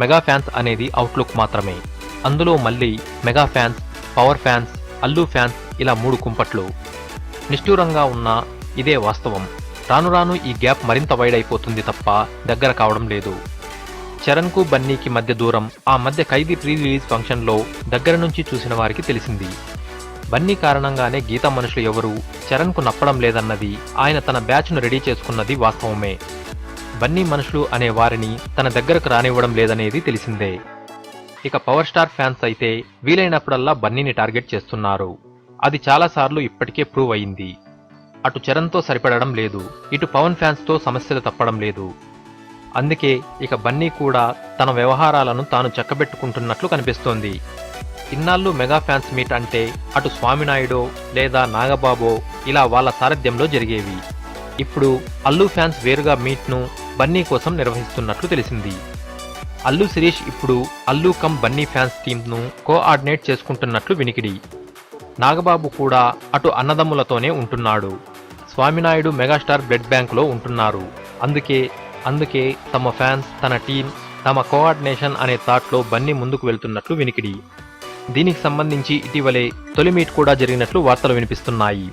Mega fans అనేది outlook మాత్రమే. అందులో మళ్ళీ mega fans power fans Allu fans ఇలా మూడు కుంపట్లు. నిష్ఠూరంగా ఉన్న ఇదే వాస్తవం. రాను రాను ఈ గ్యాప్ మరింత వైడ్ అయిపోతుంది తప్ప దగ్గర కావడం లేదు. చరణ్కు బన్నీకి మధ్య దూరం ఆ మధ్య ఖైదీ ప్రీ రిలీజ్ ఫంక్షన్లో దగ్గర నుంచి చూసిన వారికి తెలిసింది. బన్నీ కారణంగానే గీతా మనుషులు ఎవరూ చరణ్కు నప్పడం లేదన్నది ఆయన తన బ్యాచ్ను రెడీ చేసుకున్నది వాస్తవమే. బన్నీ మనుషులు అనే వారిని తన దగ్గరకు రానివ్వడం లేదనేది తెలిసిందే. ఇక పవర్ స్టార్ ఫ్యాన్స్ అయితే వీలైనప్పుడల్లా బన్నీని టార్గెట్ చేస్తున్నారు. అది చాలాసార్లు ఇప్పటికే ప్రూవ్ అయింది. అటు చరణ్తో సరిపడడం లేదు ఇటు పవన్ ఫ్యాన్స్తో సమస్యలు తప్పడం లేదు. అందుకే ఇక బన్నీ కూడా తన వ్యవహారాలను తాను చక్కబెట్టుకుంటున్నట్లు కనిపిస్తోంది. ఇన్నాళ్ళు మెగా ఫ్యాన్స్ మీట్ అంటే అటు స్వామినాయుడో లేదా నాగబాబో ఇలా వాళ్ళ సారథ్యంలో జరిగేవి. ఇప్పుడు అల్లు ఫ్యాన్స్ వేరుగా మీట్ను బన్నీ కోసం నిర్వహిస్తున్నట్లు తెలిసింది. అల్లు శిరీష్ ఇప్పుడు అల్లు కమ్ బన్నీ ఫ్యాన్స్ టీంను కోఆర్డినేట్ చేసుకుంటున్నట్లు వినికిడి. నాగబాబు కూడా అటు అన్నదమ్ములతోనే ఉంటున్నాడు. స్వామినాయుడు మెగాస్టార్ బ్లడ్ బ్యాంక్లో ఉంటున్నారు. అందుకే అందుకే తమ ఫ్యాన్స్ తన టీం తమ కోఆర్డినేషన్ అనే థాట్లో బన్నీ ముందుకు వెళ్తున్నట్లు వినికిడి. దీనికి సంబంధించి ఇటీవలే తొలి మీట్ కూడా జరిగినట్లు వార్తలు వినిపిస్తున్నాయి.